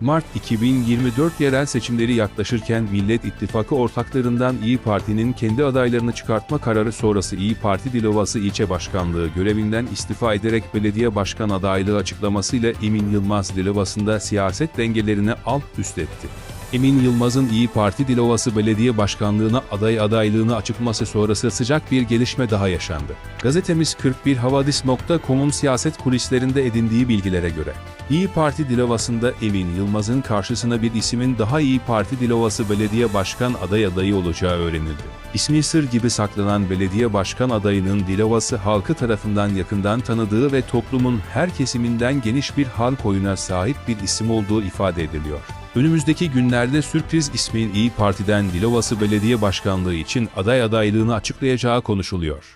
Mart 2024 yerel seçimleri yaklaşırken Millet İttifakı ortaklarından İyi Parti'nin kendi adaylarını çıkartma kararı sonrası İyi Parti Dilovası İlçe Başkanlığı görevinden istifa ederek belediye başkan adaylığı açıklamasıyla Emin Yılmaz Dilovası'nda siyaset dengelerini alt üst etti. Emin Yılmaz'ın İyi Parti Dilovası Belediye Başkanlığı'na aday adaylığını açıklaması sonrası sıcak bir gelişme daha yaşandı. Gazetemiz 41havadis.com'un siyaset kulislerinde edindiği bilgilere göre, İyi Parti Dilovası'nda Emin Yılmaz'ın karşısına bir ismin daha İyi Parti Dilovası Belediye Başkan aday adayı olacağı öğrenildi. İsmi sır gibi saklanan belediye başkan adayının Dilovası halkı tarafından yakından tanıdığı ve toplumun her kesiminden geniş bir halk oyuna sahip bir isim olduğu ifade ediliyor. Önümüzdeki günlerde sürpriz ismin İyi Parti'den Dilovası Belediye Başkanlığı için aday adaylığını açıklayacağı konuşuluyor.